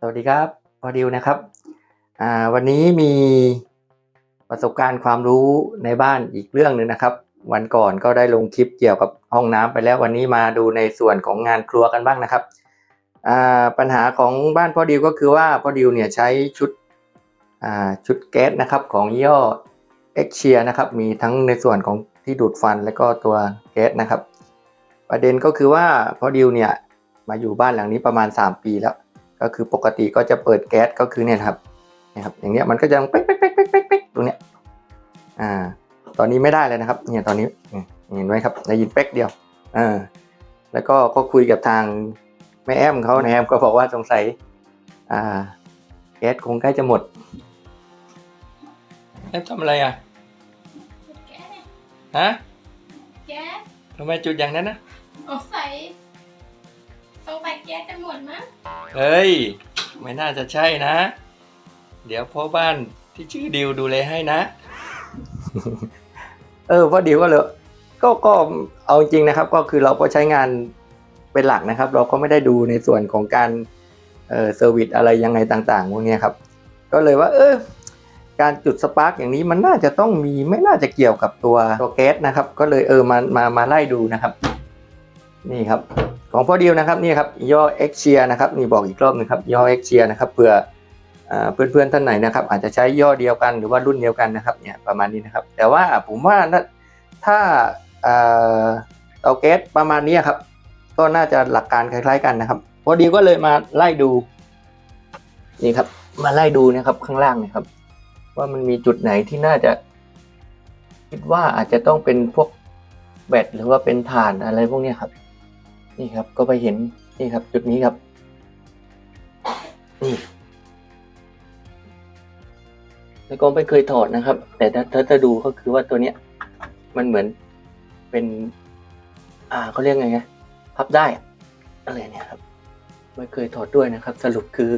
สวัสดีครับพอดิวนะครับวันนี้มีประสบการณ์ความรู้ในบ้านอีกเรื่องหนึ่งนะครับ วันก่อนก็ได้ลงคลิปเกี่ยวกับห้องน้ำไปแล้ววันนี้มาดูในส่วนของงานครัวกันบ้างนะครับปัญหาของบ้านพ่อดิวก็คือว่าพ่อดิวเนี่ยใช้ชุดชุดแก๊สนะครับของยี่ห้อเอ็กเชียนะครับมีทั้งในส่วนของที่ดูดฟันและก็ตัวแก๊สนะครับ ประเด็นก็คือว่าพ่อดิวเนี่ยมาอยู่บ้านหลังนี้ประมาณ 3 ปีแล้ว ก็คือปกติก็จะเปิดแก๊สก็คือเนี่ยครับนี่ยครับอย่างเนี้ยมันก็จะเป๊กเป๊กเป๊กเป๊กเป๊กเป๊กตรงเนี้ยอ่า ตอนนี้ไม่ได้เลยนะครับเนี่ยตอนนี้เห็นไหมครับได้ยินเป๊กเดียวอ่าแล้วก็ก็คุยกับทางแม่แอมเขาแม่แอมก็บอกว่าสงสัยอ่าแก๊สคงใกล้จะหมดแอมทำอะไรอะฮะแก๊สทำไมจุดอย่างนั้นนะสงสัย สงสัยแก๊สจะหมดมั้งเฮ้ย ไม่น่าจะใช่นะ เดี๋ยวพ่อบ้านที่ชื่อดิวดูแลให้นะ เออพ่อดิวก็เลยก็ก็เอาจริงนะครับ ก็คือเราก็ใช้งานเป็นหลักนะครับ เราก็ไม่ได้ดูในส่วนของการเอ่อเซอร์วิสอะไรยังไงต่างๆพวกเนี้ยครับ ก็เลยว่า เออการจุดสปาร์กอย่างนี้มันน่าจะต้องมีไม่น่าจะเกี่ยวกับตัวตัวแก๊สนะครับ ก็เลยเออมามามาไล่ดูนะครับ นี่ครับของพ่อดิวนะครับนี่ครับย่อเอ็กเชียนะครับนี่บอกอีกรอบหนึงครับย่อเอ็กเชียนะครับเผื่ออ่าเพื่อนๆท่านไหนนะครับ อาจจะใช้ย่อเดียวกันหรือว่ารุ่นเดียวกันนะครับเนี่ยประมาณนี้นะครับ แต่ว่าผมว่าน่าถ้าเตาแก๊สประมาณนี้ครับก็น่าจะหลักการคล้าย ๆ กันนะครับพอดีก็เลยมาไล่ดูนี่ครับ มาไล่ดูนะครับข้างล่างนะครับ ว่ามันมีจุดไหนที่น่าจะ คิดว่าอาจจะต้องเป็นพวกแบตหรือว่าเป็นถ่านอะไรพวกนี้ครับ นี่ครับก็ไปเห็นนี่ครับจุดนี้ครับ นี่แล้วก็ไม่เคยถอดนะครับ แต่ถ้าถ้าจะดูก็คือว่าตัวเนี้ย มันเหมือนเป็น อ่าเขาเรียกไงไงพับได้อะไรเนี่ยครับ ไม่เคยถอดด้วยนะครับ สรุปคือ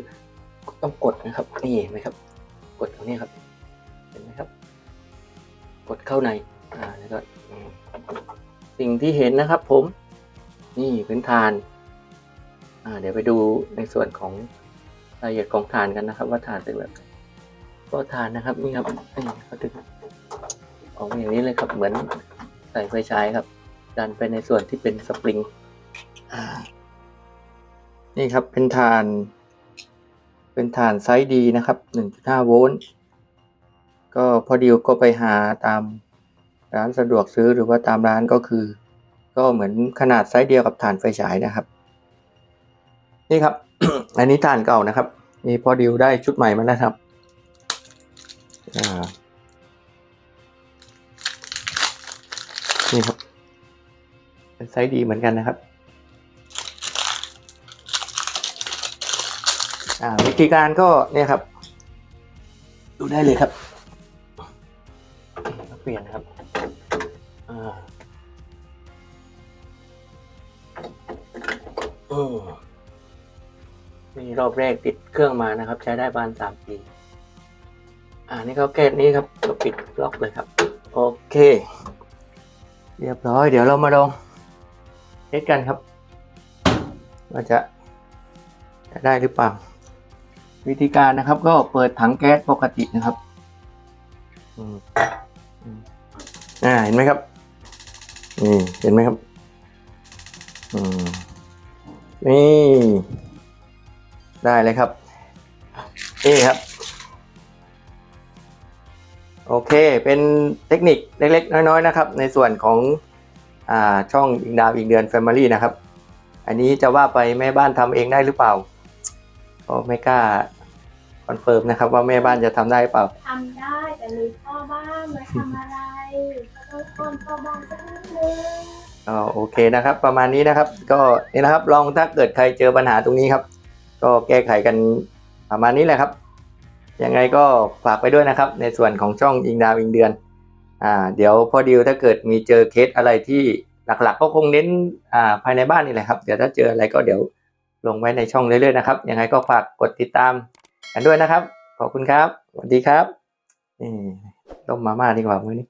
ต้องกดนะครับ นี่เห็นไหมครับ กดตรงนี้ครับ เห็นไหมครับ กดเข้าใน อ่าแล้วก็สิ่งที่เห็นนะครับ ผม นี่พื้นฐานเดี๋ยวไปดูในส่วนของรายละเอียดของฐานกันนะครับ ว่าฐานเป็นแบบก็ฐานนะครับนี่ครับเขาถึงออกมาอย่างนี้เลยครับเหมือนใส่ไฟฉายครับ ดันไปในส่วนที่เป็นสปริงนี่ครับเป็นฐาน เป็นฐานไซส์ดีนะครับ 1.5 โวลต์ก็พอดีก็ไปหาตามร้านสะดวกซื้อหรือว่าตามร้านก็คือ ก็เหมือนขนาดไซส์เดียวกับฐานไฟฉายนะครับ นี่ครับ อันนี้ฐานเก่านะครับ นี่พอดิวได้ชุดใหม่มาแล้วครับนี่ครับเป็นไซส์ดีเหมือนกันนะครับวิธีการก็เนี่ยครับ ดูได้เลยครับ เปลี่ยนครับ นี่รอบแรกติดเครื่องมานะครับ ใช้ได้ประมาณสามปี อ่านี่เขาแก้นี้ครับก็ปิดล็อกเลยครับ โอเค เรียบร้อย เดี๋ยวเรามาลองเทสกันครับว่าจะจะได้หรือเปล่า วิธีการนะครับก็เปิดถังแก๊สปกตินะครับอ่าเห็นไหมครับนี่เห็นไหมครับ อืม นี่ ได้เลยครับ นี่ครับ โอเค เป็นเทคนิคเล็ก ๆ น้อยๆนะครับ ในส่วนของอช่องอิงดาวอีกเดือน Family นะครับ อันนี้จะว่าไปแม่บ้านทำเองได้หรือเปล่าก็ไม่กล้าคอนเฟิร์มนะครับ ว่าแม่บ้านจะทำได้หรือเปล่าทำได้แต่มีพ่อบ้านมาทำอะไรก็ต้องป้อนพ่อบ้านสักนิดนึง ก็โอเคนะครับ ประมาณนี้นะครับ ก็นี่นะครับ ลองถ้าเกิดใครเจอปัญหาตรงนี้ครับ ก็แก้ไขกันประมาณนี้แหละครับยังไงก็ฝากไปด้วยนะครับ ในส่วนของช่องอิงดาวอิงเดือนอ่าเดี๋ยวพอดิวถ้าเกิดมีเจอเคสอะไรที่หลักๆ ก็คงเน้นอ่าภายในบ้านนี่แหละครับ เดี๋ยวถ้าเจออะไรก็เดี๋ยวลงไว้ในช่องเรื่อยๆนะครับยังไงก็ฝากกดติดตามกันด้วยนะครับ ขอบคุณครับสวัสดีครับนี่ต้มมาม่าดีกว่ามื้อนี้